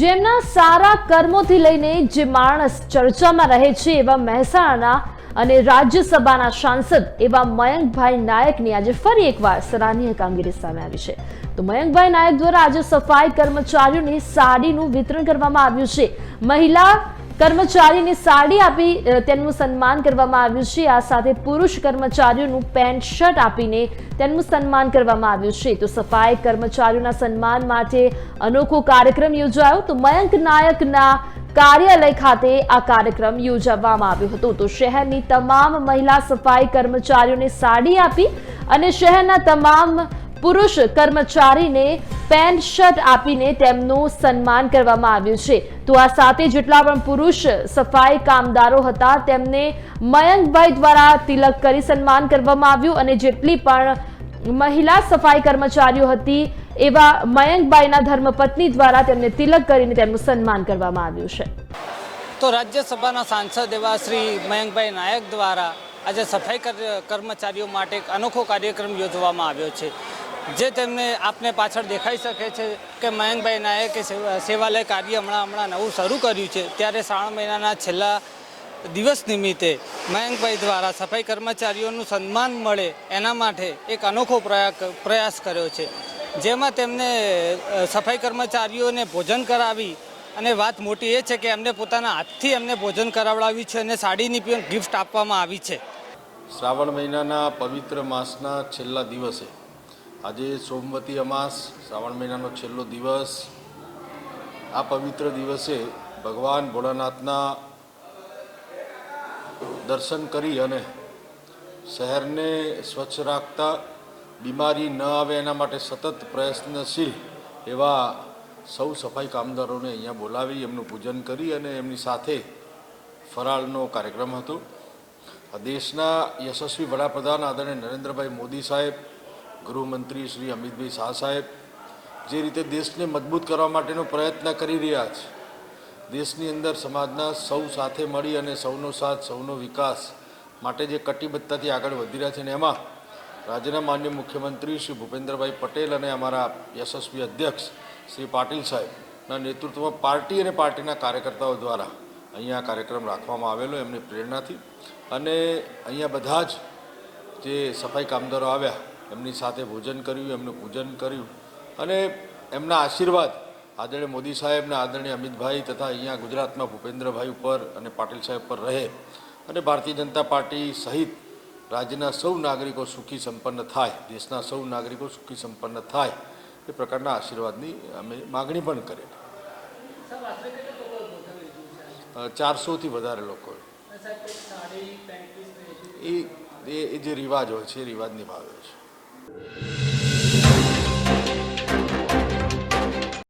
જેમના સારા કર્મોથી લઈને જે માણસ ચર્ચામાં રહે છે એવા મહેસાણાના અને રાજ્યસભાના સાંસદ એવા મયંકભાઈ નાયકની આજે ફરી એકવાર સરાહનીય કામગીરી સામે આવી છે. તો મયંકભાઈ નાયક દ્વારા આજે સફાઈ કર્મચારીઓની સાડીનું વિતરણ કરવામાં આવ્યું છે. મહિલા કર્મચારીને સાડી આપી તેનું સન્માન કરવામાં આવ્યું છે. આ સાથે પુરુષ કર્મચારીઓનું પેન્ટ શર્ટ આપીને તેમનું સન્માન કરવામાં આવ્યું છે. તો સફાઈ કર્મચારીઓના સન્માન માટે અનોખો કાર્યક્રમ યોજાયો. તો મયંક નાયકના કાર્યાલય ખાતે આ કાર્યક્રમ યોજવામાં આવ્યો હતો. તો શહેરની તમામ મહિલા સફાઈ કર્મચારીઓને સાડી આપી અને શહેરના તમામ પુરુષ કર્મચારીને પેન્ટ શર્ટ આપીને તેમનું સન્માન કરવામાં આવ્યું છે. તો આ સાથે જેટલા પણ પુરુષ સફાઈ કામદારો હતા, તેમને મયંકભાઈ દ્વારા તિલક કરી સન્માન કરવામાં આવ્યું અને જેટલી પણ મહિલા સફાઈ કર્મચારીઓ હતી, એવા મયંકભાઈના ધર્મપત્ની દ્વારા તેમને તિલક કરીને તેમનું સન્માન કરવામાં આવ્યું છે. તો રાજ્યસભાના સાંસદ એવા શ્રી મયંકભાઈ નાયક દ્વારા આજે સફાઈ કર્મચારીઓ માટે એક અનોખો કાર્યક્રમ યોજવામાં આવ્યો છે. જે તેમને આપને પાછળ દેખાઈ શકે છે કે મયંકભાઈ નાયકે સેવા- સેવાલય કાર્ય હમણાં હમણાં નવું શરૂ કર્યું છે, ત્યારે શ્રાવણ મહિનાના છેલ્લા દિવસ નિમિત્તે મયંકભાઈ દ્વારા સફાઈ કર્મચારીઓનું સન્માન મળે એના માટે એક અનોખો પ્રયા- પ્રયાસ કર્યો છે. જેમાં તેમને સફાઈ કર્મચારીઓને ભોજન કરાવી અને વાત મોટી એ છે કે એમને પોતાના હાથથી એમને ભોજન કરાવડાવ્યું છે અને સાડીની પણ ગિફ્ટ આપવામાં આવી છે. શ્રાવણ મહિનાના પવિત્ર માસના છેલ્લા દિવસે આજે સોમવતી અમાસ, શ્રાવણ મહિનાનો છેલ્લો દિવસ. આ પવિત્ર દિવસે ભગવાન ભોળાનાથના દર્શન કરી અને શહેરને સ્વચ્છ રાખતા બીમારી ન આવે એના માટે સતત પ્રયત્નશીલ એવા સૌ સફાઈ કામદારોને અહીંયા બોલાવી, એમનું પૂજન કરી અને એમની સાથે ફરાળનો કાર્યક્રમ હતો. દેશના યશસ્વી વડાપ્રધાન આદરણીય નરેન્દ્રભાઈ મોદી સાહેબ ગૃહમંત્રી શ્રી અમિતભાઈ શાહ સાહેબ જે રીતે દેશને મજબૂત કરવા માટેનો પ્રયત્ન કરી રહ્યા છે, દેશની અંદર સમાજના સૌ સાથે મળી અને સૌનો સાથ, સૌનો વિકાસ માટે જે કટિબદ્ધતાથી આગળ વધી રહ્યા છે ને એમાં રાજ્યના માન્ય મુખ્યમંત્રી શ્રી ભૂપેન્દ્રભાઈ પટેલ અને અમારા યશસ્વી અધ્યક્ષ શ્રી પાટીલ સાહેબના નેતૃત્વમાં પાર્ટી અને પાર્ટીના કાર્યકર્તાઓ દ્વારા અહીંયા કાર્યક્રમ રાખવામાં આવેલો, એમની પ્રેરણાથી. અને અહીંયા બધા જ જે સફાઈ કામદારો આવ્યા એમની સાથે ભોજન કર્યું એમનું પૂજન કર્યું. અને એમના આશીર્વાદ આદરણીય મોદી સાહેબના આદરણીય અમિતભાઈ તથા અહીંયા ગુજરાતમાં ભૂપેન્દ્રભાઈ ઉપર અને પાટીલ સાહેબ પર રહે અને ભારતીય જનતા પાર્ટી સહિત રાજ્યના સૌ નાગરિકો સુખી સંપન્ન થાય દેશના સૌ નાગરિકો સુખી સંપન્ન થાય એ પ્રકારના આશીર્વાદની અમે માગણી પણ કરેલી ચારસોથી વધારે લોકો. એ જે રિવાજ હોય છે એ રિવાજ નિભાવ્યો છે. you